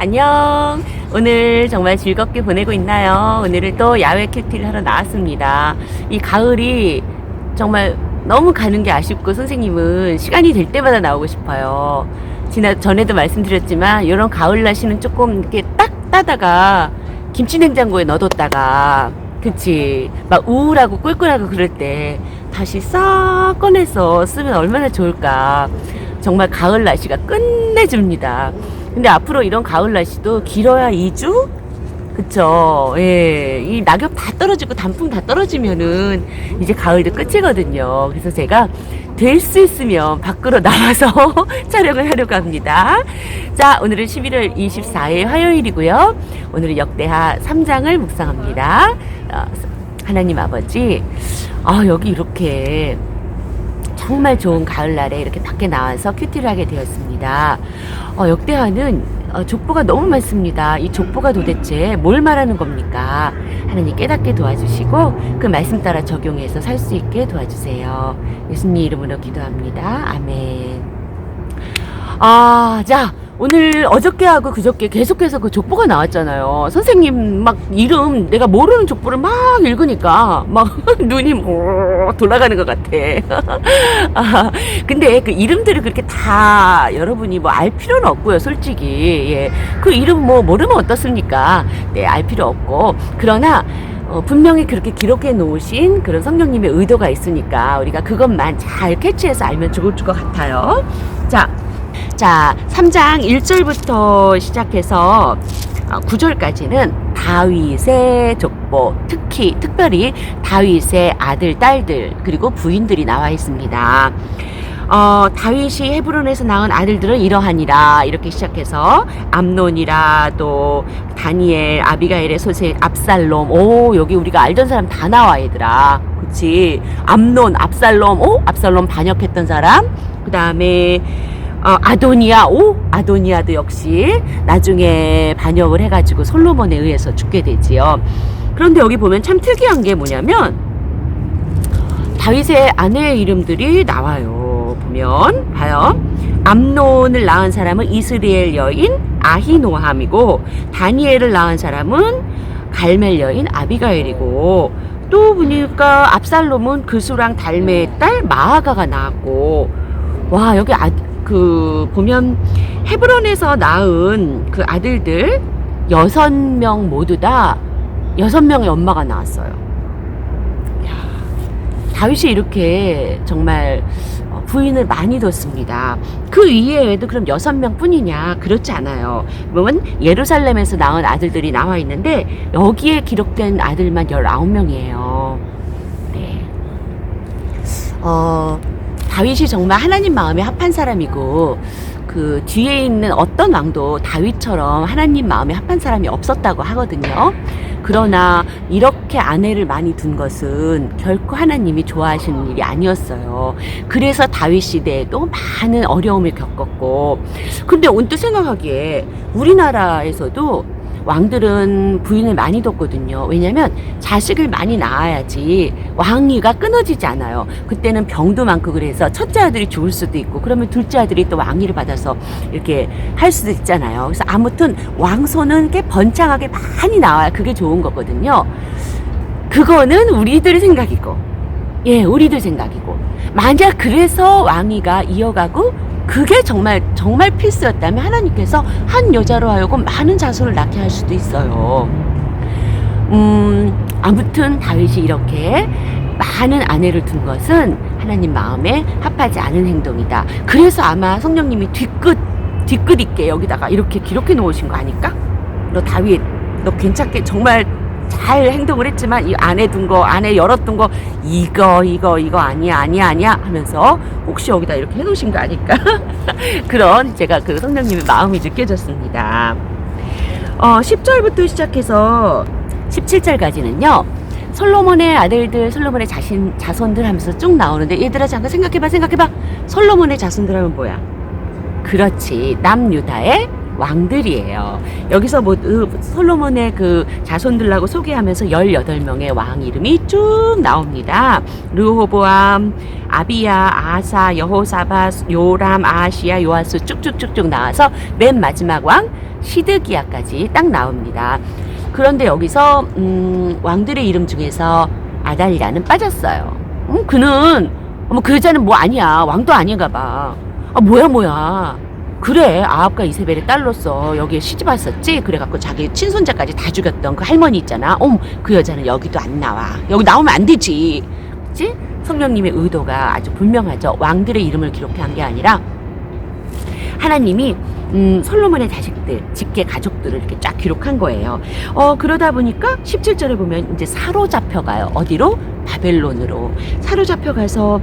안녕. 오늘 정말 즐겁게 보내고 있나요? 오늘은 또 야외 큐티를 하러 나왔습니다. 이 가을이 정말 너무 가는 게 아쉽고 선생님은 시간이 될 때마다 나오고 싶어요. 지난 전에도 말씀드렸지만 이런 가을 날씨는 조금 이렇게 딱 따다가 김치 냉장고에 넣어뒀다가 그치 막 우울하고 꿀꿀하고 그럴 때 다시 싹 꺼내서 쓰면 얼마나 좋을까 정말 가을 날씨가 끝내줍니다 근데 앞으로 이런 가을 날씨도 길어야 2주? 그쵸? 예, 이 낙엽 다 떨어지고 단풍 다 떨어지면은 이제 가을도 끝이거든요. 그래서 제가 될 수 있으면 밖으로 나와서 촬영을 하려고 합니다. 자 오늘은 11월 24일 화요일이고요. 오늘은 역대하 3장을 묵상합니다. 어, 하나님 아버지 아 여기 이렇게 정말 좋은 가을날에 이렇게 밖에 나와서 큐티를 하게 되었습니다. 어, 역대하는 어, 족보가 너무 많습니다. 이 족보가 도대체 뭘 말하는 겁니까? 하나님 깨닫게 도와주시고 그 말씀 따라 적용해서 살 수 있게 도와주세요. 예수님 이름으로 기도합니다. 아멘. 아, 자. 오늘 어저께 하고 그저께 계속해서 그 족보가 나왔잖아요. 선생님 막 이름 내가 모르는 족보를 막 읽으니까 막 눈이 뭐 돌아가는 것 같아. 아, 근데 그 이름들을 그렇게 다 여러분이 뭐 알 필요는 없고요, 솔직히. 예. 그 이름 뭐 모르면 어떻습니까? 네, 알 필요 없고. 그러나 어, 분명히 그렇게 기록해 놓으신 그런 성령님의 의도가 있으니까 우리가 그것만 잘 캐치해서 알면 좋을 것 같아요. 자, 자, 3장 1절부터 시작해서 9절까지는 다윗의 족보, 특히 특별히 다윗의 아들, 딸들 그리고 부인들이 나와 있습니다. 어, 다윗이 헤브론에서 낳은 아들들은 이러하니라 이렇게 시작해서 암논이라 또 다니엘, 아비가일의 소생, 압살롬. 오 여기 우리가 알던 사람 다 나와 얘들아. 그치? 암논, 압살롬. 오 압살롬 반역했던 사람. 그 다음에 어, 아도니아, 오, 아도니아도 역시 나중에 반역을 해가지고 솔로몬에 의해서 죽게 되지요. 그런데 여기 보면 참 특이한 게 뭐냐면 다윗의 아내의 이름들이 나와요. 보면 봐요. 암논을 낳은 사람은 이스라엘 여인 아히노함이고 다니엘을 낳은 사람은 갈멜 여인 아비가엘이고 또 보니까 압살롬은 그수랑 달메의 딸 마아가가 낳았고 와 여기 아, 그 보면 헤브론에서 낳은 그 아들들 여섯 명 모두 다 여섯 명의 엄마가 나왔어요. 야, 다윗이 이렇게 정말 어, 부인을 많이 뒀습니다. 그 이외에도 그럼 여섯 명 뿐이냐? 그렇지 않아요. 보면 예루살렘에서 낳은 아들들이 나와 있는데 여기에 기록된 아들만 19명이에요. 네. 어, 다윗이 정말 하나님 마음에 합한 사람이고 그 뒤에 있는 어떤 왕도 다윗처럼 하나님 마음에 합한 사람이 없었다고 하거든요. 그러나 이렇게 아내를 많이 둔 것은 결코 하나님이 좋아하시는 일이 아니었어요. 그래서 다윗 시대에도 많은 어려움을 겪었고, 근데 언뜻 생각하기에 우리나라에서도 왕들은 부인을 많이 뒀거든요. 왜냐면 자식을 많이 낳아야지 왕위가 끊어지지 않아요. 그때는 병도 많고 그래서 첫째 아들이 죽을 수도 있고 그러면 둘째 아들이 또 왕위를 받아서 이렇게 할 수도 있잖아요. 그래서 아무튼 왕손은 이렇게 번창하게 많이 나와야 그게 좋은 거거든요. 그거는 우리들 생각이고, 예, 우리들 생각이고. 만약 그래서 왕위가 이어가고 그게 정말 정말 필수였다면 하나님께서 한 여자로 하여금 많은 자손을 낳게 할 수도 있어요. 음, 아무튼 다윗이 이렇게 많은 아내를 둔 것은 하나님 마음에 합하지 않은 행동이다. 그래서 아마 성령님이 뒤끝 뒤끝 있게 여기다가 이렇게 기록해 놓으신 거 아닐까? 너 다윗, 너 괜찮게 정말 잘 행동을 했지만 이 안에 둔 거, 안에 열었던 거 이거 이거 이거 아니야 아니야 아니야 하면서 혹시 여기다 이렇게 해놓으신 거 아닐까? 그런 제가 그 성령님의 마음이 느껴졌습니다. 어, 10절부터 시작해서 17절까지는요. 솔로몬의 아들들, 솔로몬의 자신, 자손들 하면서 쭉 나오는데 얘들아 잠깐 생각해봐 생각해봐 솔로몬의 자손들 하면 뭐야? 그렇지 남유다의 왕들이에요. 여기서 뭐 으, 솔로몬의 그 자손들하고 소개하면서 18명의 왕 이름이 쭉 나옵니다. 르호보암, 아비야, 아사, 여호사밧, 요람, 아시야, 요아스 쭉쭉쭉쭉 나와서 맨 마지막 왕 시드기야까지 딱 나옵니다. 그런데 여기서 음, 왕들의 이름 중에서 아달리아는 빠졌어요. 음, 그는 뭐 그 여자는 뭐 아니야 왕도 아닌가 봐. 아 뭐야 뭐야. 그래 아합과 이세벨의 딸로서 여기에 시집 왔었지. 그래갖고 자기 친손자까지 다 죽였던 그 할머니 있잖아. 어머 그 여자는 여기도 안 나와. 여기 나오면 안 되지. 그치? 성령님의 의도가 아주 분명하죠. 왕들의 이름을 기록한 게 아니라 하나님이 음, 솔로몬의 자식들, 직계 가족들을 이렇게 쫙 기록한 거예요. 어, 그러다 보니까 17절에 보면 이제 사로잡혀가요. 어디로? 바벨론으로. 사로잡혀가서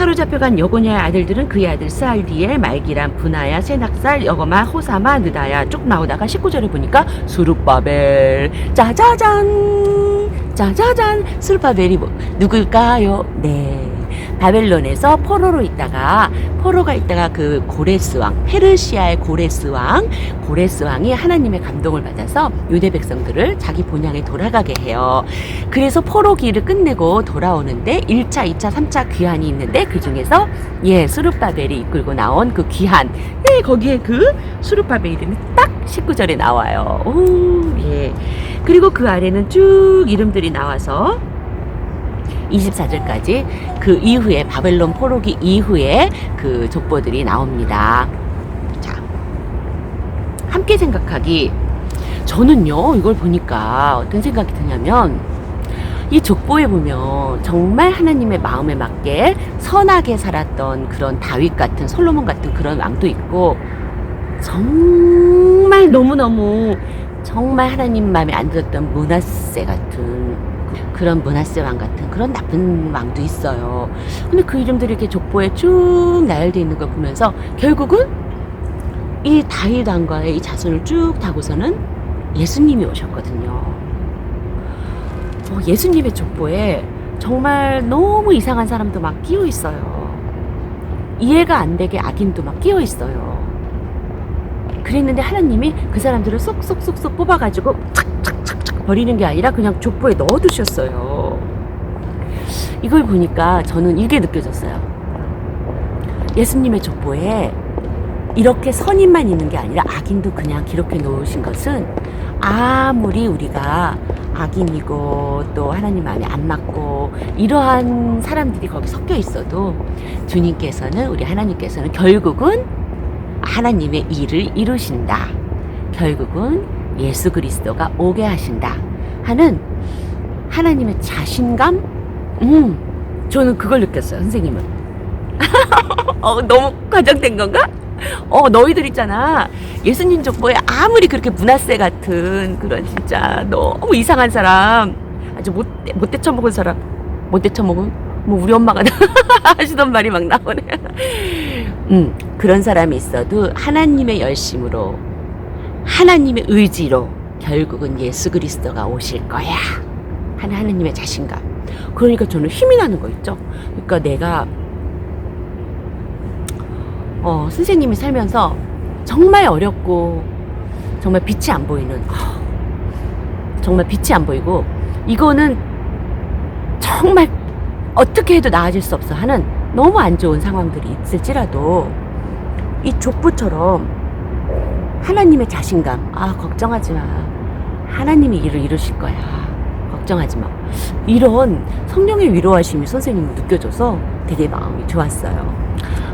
사로잡혀간 여고냐의 아들들은 그의 아들 스알디엘, 말기람, 분하야, 세낙살, 여거마, 호사마, 느다야 쭉 나오다가 19절에 보니까 수룹바벨. 짜자잔! 짜자잔! 수룹바벨이 뭐, 누굴까요? 네 바벨론에서 포로로 있다가 포로가 있다가 그 고레스 왕 페르시아의 고레스 왕 고레스 왕이 하나님의 감동을 받아서 유대 백성들을 자기 본향에 돌아가게 해요. 그래서 포로 기를 끝내고 돌아오는데 1차, 2차, 3차 귀환이 있는데 그 중에서 예 수르바벨이 이끌고 나온 그 귀환 네 거기에 그 수르바벨 이름이 딱 19절에 나와요. 오 예. 그리고 그 아래는 쭉 이름들이 나와서 24절까지 그 이후에 바벨론 포로기 이후에 그 족보들이 나옵니다. 자, 함께 생각하기. 저는요, 이걸 보니까 어떤 생각이 드냐면, 이 족보에 보면 정말 하나님의 마음에 맞게 선하게 살았던 그런 다윗 같은 솔로몬 같은 그런 왕도 있고, 정말 너무너무 정말 하나님 마음에 안 들었던 문하세 같은 그런 문하세 왕 같은 그런 나쁜 왕도 있어요. 근데 그 이름들이 이렇게 족보에 쭉 나열되어 있는 걸 보면서 결국은 이 다윗 왕과의 이 자손을 쭉 타고서는 예수님이 오셨거든요. 어, 예수님의 족보에 정말 너무 이상한 사람도 막 끼어 있어요. 이해가 안 되게 악인도 막 끼어 있어요. 그랬는데 하나님이 그 사람들을 쏙쏙쏙쏙 뽑아가지고 착착착착 버리는 게 아니라 그냥 족보에 넣어두셨어요. 이걸 보니까 저는 이게 느껴졌어요. 예수님의 족보에 이렇게 선인만 있는 게 아니라 악인도 그냥 기록해 놓으신 것은 아무리 우리가 악인이고 또 하나님 마음에 안 맞고 이러한 사람들이 거기 섞여 있어도 주님께서는 우리 하나님께서는 결국은 하나님의 일을 이루신다. 결국은 예수 그리스도가 오게 하신다. 하는 하나님의 자신감? 음, 저는 그걸 느꼈어요, 선생님은. 어, 너무 과장된 건가? 어, 너희들 있잖아. 예수님 족보에 아무리 그렇게 문화세 같은 그런 진짜 너무 이상한 사람, 아주 못, 못돼 처먹은 사람, 못돼 처먹은? 뭐 우리 엄마가 하시던 말이 막 나오네. 음, 그런 사람이 있어도 하나님의 열심으로, 하나님의 의지로 결국은 예수 그리스도가 오실 거야. 하는 하나님의 자신감. 그러니까 저는 힘이 나는 거 있죠. 그러니까 내가 어, 선생님이 살면서 정말 어렵고 정말 빛이 안 보이는 어, 정말 빛이 안 보이고 이거는 정말 어떻게 해도 나아질 수 없어 하는 너무 안 좋은 상황들이 있을지라도 이 족부처럼 하나님의 자신감. 아 걱정하지 마. 하나님이 일을 이루실 거야. 걱정하지 마. 이런 성령의 위로하심이 선생님을 느껴져서 되게 마음이 좋았어요.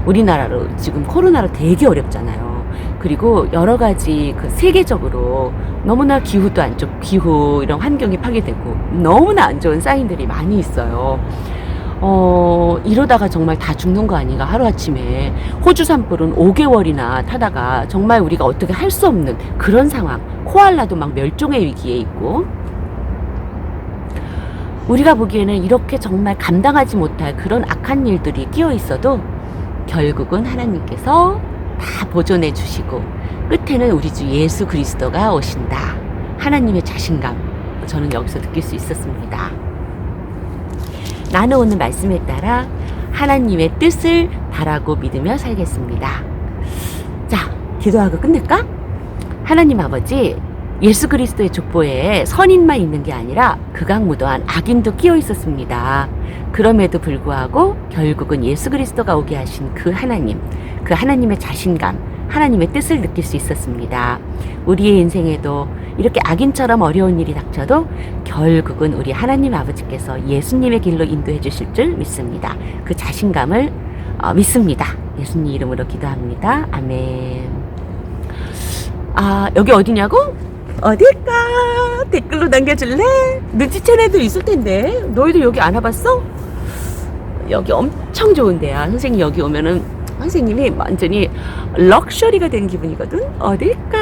우리나라로 지금 코로나로 되게 어렵잖아요. 그리고 여러 가지 그 세계적으로 너무나 기후도 안 좋고 기후 이런 환경이 파괴되고 너무나 안 좋은 사인들이 많이 있어요. 어, 이러다가 정말 다 죽는 거 아닌가 하루아침에 호주 산불은 5개월이나 타다가 정말 우리가 어떻게 할 수 없는 그런 상황 코알라도 막 멸종의 위기에 있고 우리가 보기에는 이렇게 정말 감당하지 못할 그런 악한 일들이 끼어 있어도 결국은 하나님께서 다 보존해 주시고 끝에는 우리 주 예수 그리스도가 오신다. 하나님의 자신감 저는 여기서 느낄 수 있었습니다. 오늘 말씀에 따라 하나님의 뜻을 바라고 믿으며 살겠습니다. 자, 기도하고 끝낼까? 하나님 아버지, 예수 그리스도의 족보에 선인만 있는 게 아니라 극악무도한 악인도 끼어 있었습니다. 그럼에도 불구하고 결국은 예수 그리스도가 오게 하신 그 하나님, 그 하나님의 자신감, 하나님의 뜻을 느낄 수 있었습니다. 우리의 인생에도 이렇게 악인처럼 어려운 일이 닥쳐도 결국은 우리 하나님 아버지께서 예수님의 길로 인도해 주실 줄 믿습니다. 그 자신감을 어, 믿습니다. 예수님 이름으로 기도합니다. 아멘. 아, 여기 어디냐고? 어딜까? 댓글로 남겨줄래? 눈치챈 애들 있을 텐데. 너희들 여기 안 와봤어? 여기 엄청 좋은 데야. 선생님 여기 오면은 선생님이 완전히 럭셔리가 된 기분이거든. 어딜까?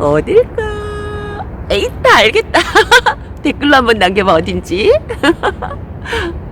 어딜까? 에이따 알겠다. 댓글로 한번 남겨봐 어딘지.